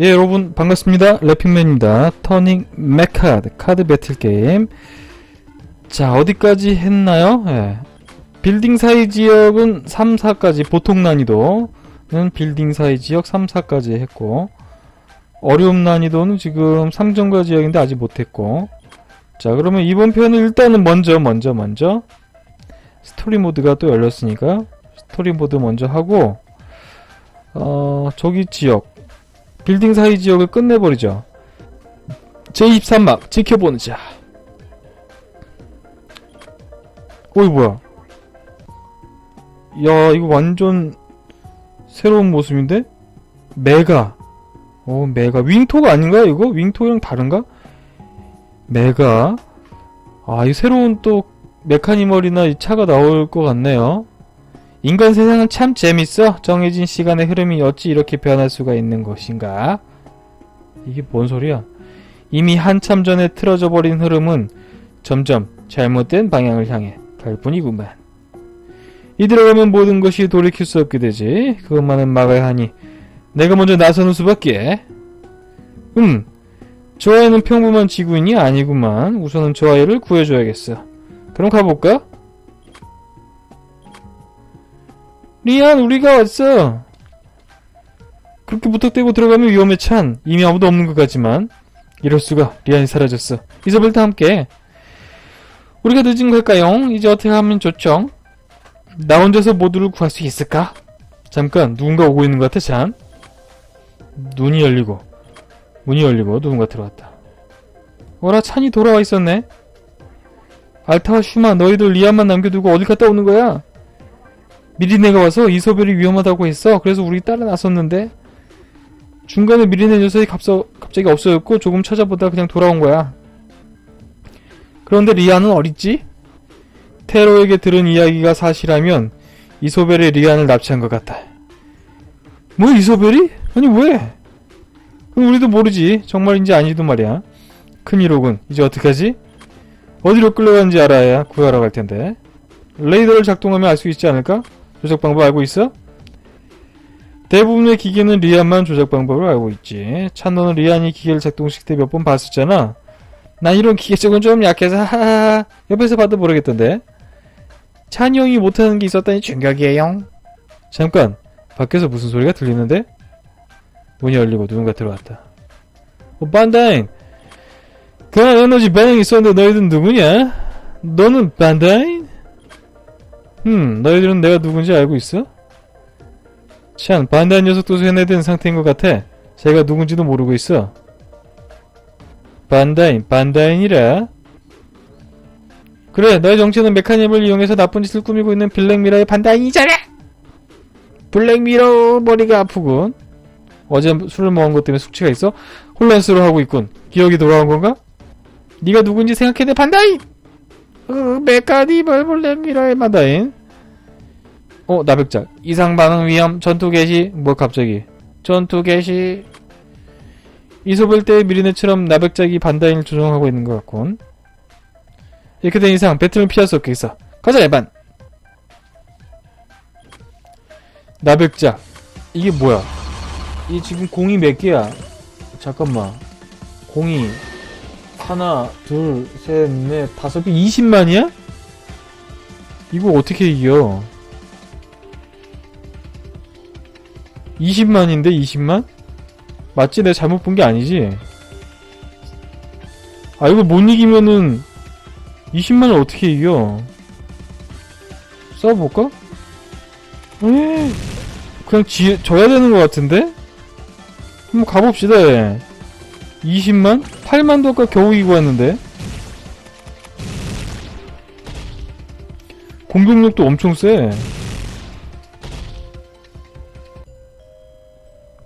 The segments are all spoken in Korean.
예 여러분 반갑습니다. 래핑맨입니다. 터닝 맥카드 카드 배틀 게임. 자 어디까지 했나요? 예. 빌딩 사이 지역은 3, 4까지 보통 난이도는 빌딩 사이 지역 3, 4까지 했고 어려움 난이도는 지금 상점과 지역인데 아직 못했고. 자 그러면 이번 편은 일단은 먼저 먼저 먼저. 스토리 모드가 또 열렸으니까 스토리 모드 먼저 하고 어 저기 지역 빌딩 사이 지역을 끝내버리죠. 제23막 지켜보는 자. 어이 뭐야? 야 이거 완전 새로운 모습인데? 메가. 어 메가. 윙토가 아닌가요 이거? 윙토랑 다른가? 메가. 아 이 새로운 또 메카니멀이나 이 차가 나올 것 같네요. 인간 세상은 참 재밌어. 정해진 시간의 흐름이 어찌 이렇게 변할 수가 있는 것인가? 이게 뭔 소리야? 이미 한참 전에 틀어져 버린 흐름은 점점 잘못된 방향을 향해 갈 뿐이구만. 이대로 가면 모든 것이 돌이킬 수 없게 되지. 그것만은 막아야 하니 내가 먼저 나서는 수밖에. 음, 저 아이는 평범한 지구인이 아니구만. 우선은 저 아이를 구해줘야겠어. 그럼 가볼까? 리안 우리가 왔어. 그렇게 부탁대고 들어가면 위험해 찬. 이미 아무도 없는 것 같지만. 이럴 수가. 리안이 사라졌어. 이소벨과 함께. 우리가 늦은 걸까요? 이제 어떻게 하면 좋죠? 나 혼자서 모두를 구할 수 있을까? 잠깐 누군가 오고 있는 것 같아 찬 눈이 열리고. 문이 열리고 누군가 들어왔다. 어라 찬이 돌아와 있었네. 알타와 슈마 너희들 리안만 남겨두고 어딜 갔다 오는 거야? 미리네가 와서 이소벨이 위험하다고 했어. 그래서 우리 따라 나섰는데 중간에 미리네 녀석이 갑서, 갑자기 없어졌고 조금 찾아보다 그냥 돌아온 거야. 그런데 리아는 어딨지? 테로에게 들은 이야기가 사실이라면 이소벨이 리안을 납치한 것 같다. 뭐 이소벨이? 아니 왜? 그럼 우리도 모르지. 정말인지 아니도 말이야. 큰일이군. 이제 어떡하지? 어디로 끌려가는지 알아야 구하러 갈 텐데. 레이더를 작동하면 알 수 있지 않을까? 조작 방법 알고 있어? 대부분의 기계는 리안만 조작 방법을 알고 있지. 찬너는 리안이 기계를 작동시킬 때 몇 번 봤었잖아. 난 이런 기계 쪽은 좀 약해서 하하하 옆에서 봐도 모르겠던데. 찬이 형이 못하는 게 있었다니 충격이에요. 잠깐 밖에서 무슨 소리가 들리는데? 문이 열리고 누군가 들어왔다. 어, 반다인! 그런 에너지 반응이 있었는데 너희들 누구냐? 너는 반다인? 음, 너희들은 내가 누군지 알고 있어? 참, 반대한 녀석도 세뇌된 상태인 것 같아. 제가 누군지도 모르고 있어. 반다인, 반다인이라. 그래, 너의 정체는 메카니즘을 이용해서 나쁜 짓을 꾸미고 있는 블랙미러의 반다인이잖아! 블랙미러 머리가 아프군. 어제 술을 먹은 것 때문에 숙취가 있어? 혼란스러워하고 있군. 기억이 돌아온 건가? 네가 누군지 생각해내 반다인! 어, 메카니멀 블랙미러의 반다인. 어, 나백작. 이상 반응 위험, 전투 개시. 뭐, 갑자기. 전투 개시. 이소벨 때 미리네처럼 나백작이 반다인을 조종하고 있는 것 같군. 이렇게 된 이상, 배틀을 피할 수 없겠어. 가자, 에반! 나백작. 이게 뭐야? 이 지금 공이 몇 개야? 잠깐만. 공이. 하나, 둘, 셋, 넷, 다섯 개, 20만이야? 이거 어떻게 이겨? 20만인데 20만? 맞지? 내가 잘못 본 게 아니지? 아 이거 못 이기면은 20만을 어떻게 이겨? 싸워볼까? 에이, 그냥 지, 져야 되는 것 같은데? 한번 가봅시다 얘. 20만? 8만도 아까 겨우 이기고 왔는데? 공격력도 엄청 세.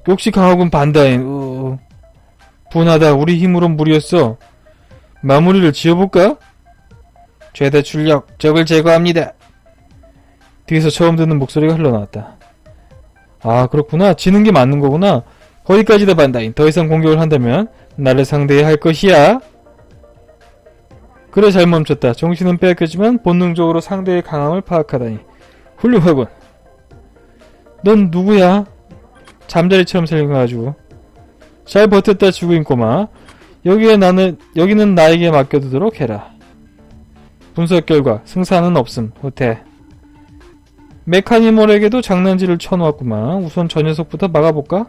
역시 강하군 반다인. 어... 분하다. 우리 힘으론 무리였어. 마무리를 지어볼까? 최대 출력 적을 제거합니다. 뒤에서 처음 듣는 목소리가 흘러나왔다. 아 그렇구나. 지는 게 맞는 거구나. 거기까지다 반다인. 더 이상 공격을 한다면 나를 상대해야 할 것이야. 그래 잘 멈췄다. 정신은 빼앗겼지만 본능적으로 상대의 강함을 파악하다니. 훌륭하군. 넌 누구야? 잠자리처럼 생겨가지고 잘 버텼다 죽인 꼬마. 여기에 나는, 여기는 나에게 맡겨두도록 해라. 분석 결과, 승산은 없음, 후퇴. 메카니멀에게도 장난질을 쳐놓았구만. 우선 저 녀석부터 막아볼까?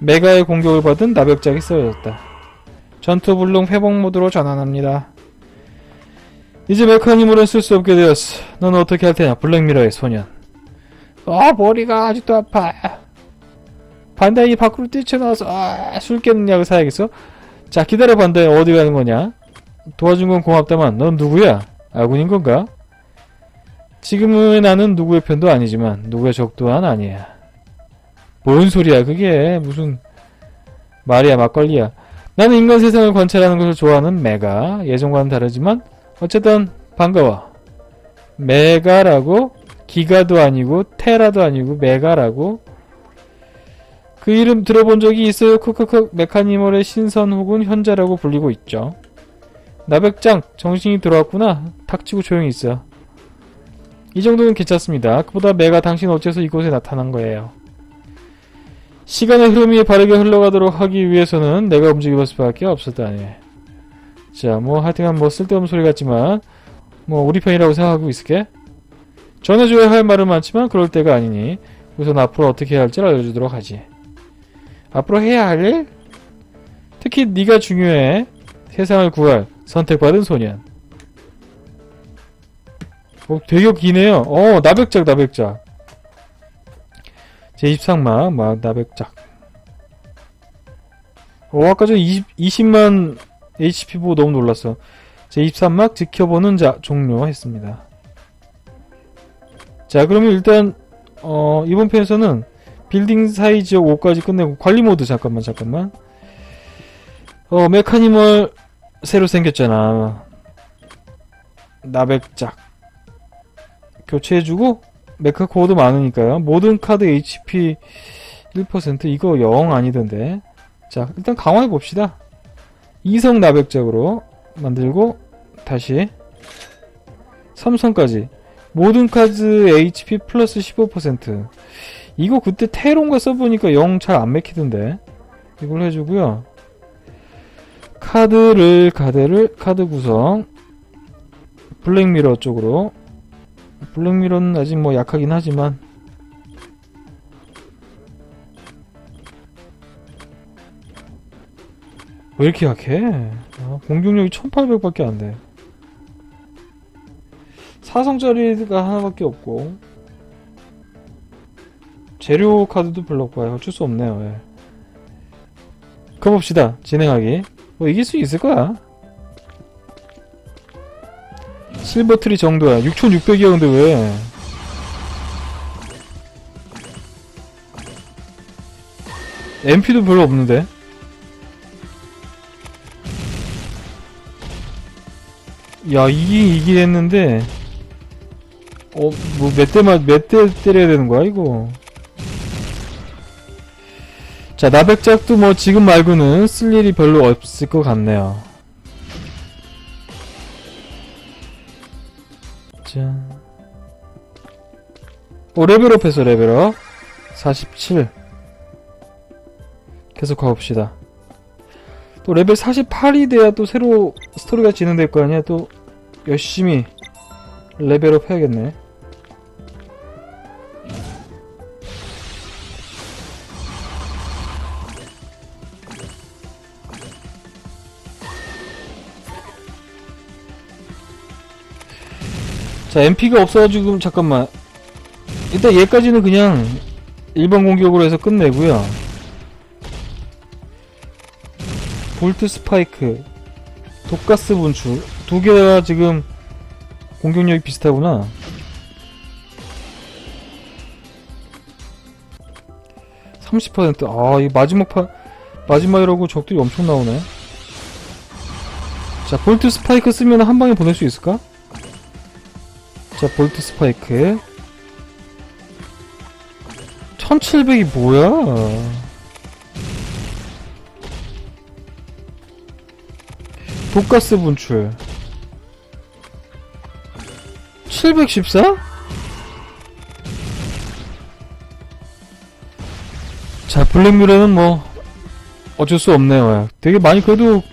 메가의 공격을 받은 나벽작이 쓰여졌다. 전투 불능 회복 모드로 전환합니다. 이제 메카니멀은 쓸 수 없게 되었어. 넌 어떻게 할 테냐, 블랙미러의 소년. 아, 머리가 아직도 아파. 반다이 밖으로 뛰쳐나와서, 아, 술 깨는 약을 사야겠어? 자, 기다려, 반다이. 어디 가는 거냐? 도와준 건 고맙다만, 넌 누구야? 아군인 건가? 지금의 나는 누구의 편도 아니지만, 누구의 적 또한 아니야. 뭔 소리야, 그게. 무슨, 말이야, 막걸리야. 나는 인간 세상을 관찰하는 것을 좋아하는 메가. 예전과는 다르지만, 어쨌든, 반가워. 메가라고? 기가도 아니고, 테라도 아니고, 메가라고? 그 이름 들어본 적이 있어요. 크크크 메카니멀의 신선 혹은 현자라고 불리고 있죠. 나백장 정신이 들어왔구나. 닥치고 조용히 있어. 이 정도는 괜찮습니다. 그보다 메가 당신 어째서 이곳에 나타난 거예요. 시간의 흐름이 바르게 흘러가도록 하기 위해서는 내가 움직일 수밖에 없었다니. 자, 뭐 하여튼간 뭐 쓸데없는 소리 같지만 뭐 우리 편이라고 생각하고 있을게. 전해줘야 할 말은 많지만 그럴 때가 아니니 우선 앞으로 어떻게 해야 할지 알려주도록 하지. 앞으로 해야 할 일? 특히 네가 중요해. 세상을 구할 선택받은 소년. 어, 되게 기네요. 어, 나백작, 나백작. 제23막, 막, 나백작. 어, 아까 전에 20, 20만 HP 보고 너무 놀랐어. 제23막 지켜보는 자, 종료했습니다. 자, 그러면 일단, 어, 이번 편에서는 빌딩 사이 지역 5까지 끝내고 관리 모드 잠깐만 잠깐만. 어 메카니멀 새로 생겼잖아. 나백작. 교체해주고 메카 코드 많으니까요. 모든 카드 HP 1% 이거 영 아니던데. 자 일단 강화해 봅시다. 이성 나백작으로 만들고 다시 삼성까지. 모든 카드 HP 플러스 15% 이거 그때 테론가 써보니까 영 잘 안 맥히던데. 이걸 해주고요. 카드를 카드를 카드 구성. 블랙미러 쪽으로. 블랙미러는 아직 뭐 약하긴 하지만. 왜 이렇게 약해? 아, 공격력이 1800밖에 안돼. 사성짜리가 하나밖에 없고 재료 카드도 없고요. 어쩔 수 없네요. 예. 가봅시다. 진행하기. 뭐 이길 수 있을 거야. 실버트리 정도야. 6600이야 근데 왜. MP도 별로 없는데. 야, 이긴, 이긴 했는데. 어, 뭐, 몇 대만, 몇 대 때려야 되는 거야, 이거. 자, 나백작도 뭐 지금 말고는 쓸 일이 별로 없을 것 같네요. 자. 오, 레벨업 했어, 레벨업. 47. 계속 가봅시다. 또 레벨 48이 돼야 또 새로 스토리가 진행될 거 아니야? 또 열심히 레벨업 해야겠네. 자, MP가 없어가지고, 잠깐만. 일단 얘까지는 그냥 일반 공격으로 해서 끝내고요. 볼트 스파이크, 독가스 분출. 두 개가 지금 공격력이 비슷하구나. (30%) 아, 이 마지막 판, 마지막이라고 적들이 엄청 나오네. 자, 볼트 스파이크 쓰면 한 방에 보낼 수 있을까? 자, 볼트 스파이크. 1700이 뭐야? 독가스 분출. 714? 자, 블랙뮤레는 뭐, 어쩔 수 없네요. 예. 되게 많이 그래도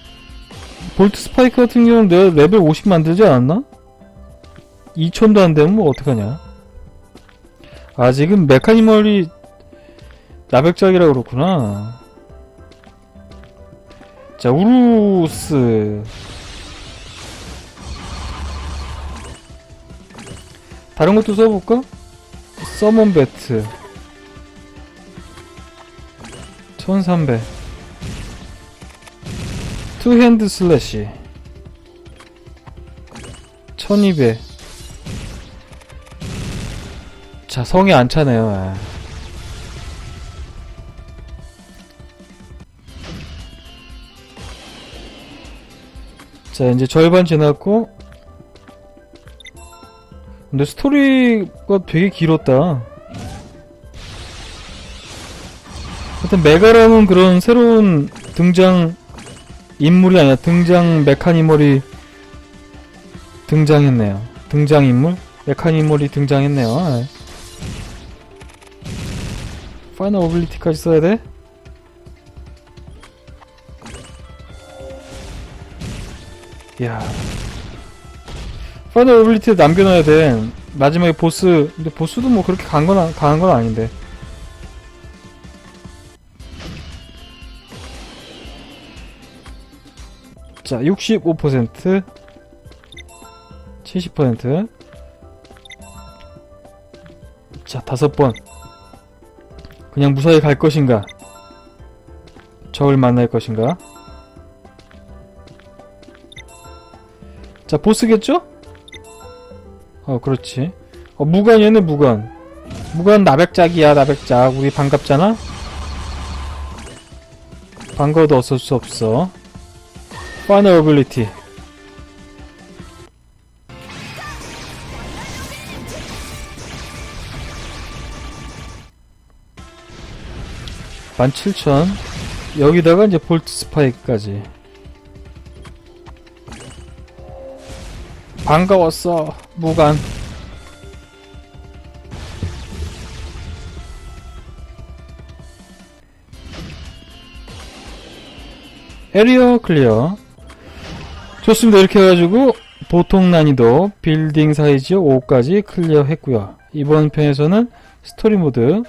볼트 스파이크 같은 경우는 내가 레벨 50 만들지 않았나? 2000도 안 되면 뭐 어떡하냐. 아직은 메카니멀이 나백작이라 그렇구나. 자, 우루스. 다른 것도 써볼까? 서먼 배트. 1300. 투핸드 슬래시. 1200. 자, 성이 안 차네요. 예. 자, 이제 절반 지났고. 근데 스토리가 되게 길었다. 하여튼 메가라는 그런 새로운 등장 인물이 아니라 등장 메카니멀이 등장했네요. 등장인물? 메카니멀이 등장했네요. 예. 파이널 오빌리티까지 써야 돼? 이야. 파이널 오빌리티 남겨놔야 돼. 마지막에 보스, 근데 보스도 뭐 그렇게 간 건, 강한 건 아닌데. 자, 65%, 70%. 자, 다섯 번. 그냥 무사히 갈 것인가? 적을 만날 것인가? 자, 보스겠죠? 어, 그렇지. 어, 무관이네, 무관. 무관 나백작이야, 나백작. 우리 반갑잖아? 반가워도 어쩔 수 없어. 파이널 어빌리티. (17,000) 여기다가 이제 볼트 스파이크까지. 반가웠어 무관. 에리어 클리어. 좋습니다. 이렇게 해가지고 보통 난이도 빌딩 사이즈 5까지 클리어 했고요. 이번 편에서는 스토리 모드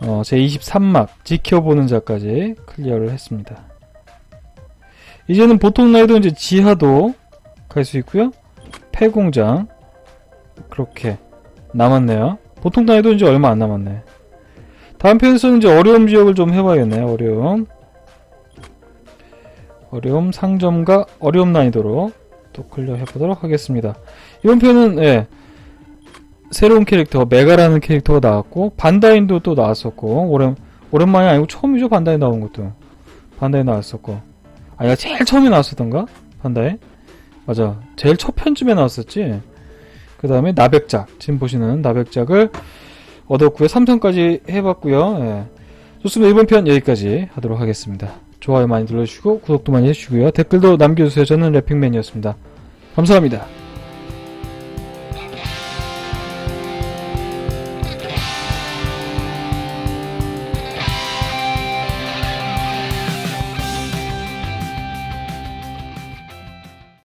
어, 제 23막 지켜보는 자까지 클리어를 했습니다 이제는 보통 난이도 이제 지하도 갈 수 있고요 폐공장 그렇게 남았네요. 보통 난이도 이제 얼마 안 남았네. 다음 편에서는 이제 어려움 지역을 좀 해봐야겠네요. 어려움 어려움 상점과 어려움 난이도로 또 클리어 해보도록 하겠습니다. 이번 편은 예 새로운 캐릭터 메가라는 캐릭터가 나왔고 반다인도 또 나왔었고 오랜 오랜만이 아니고 처음이죠 반다인 나온 것도 반다인 나왔었고 아니가 제일 처음에 나왔었던가 반다인 맞아. 제일 첫 편쯤에 나왔었지. 그 다음에 나백작. 지금 보시는 나백작을 얻었고요. 삼성까지 해봤고요. 예. 좋습니다. 이번 편 여기까지 하도록 하겠습니다. 좋아요 많이 눌러주시고 구독도 많이 해주시고요. 댓글도 남겨주세요. 저는 래핑맨이었습니다. 감사합니다.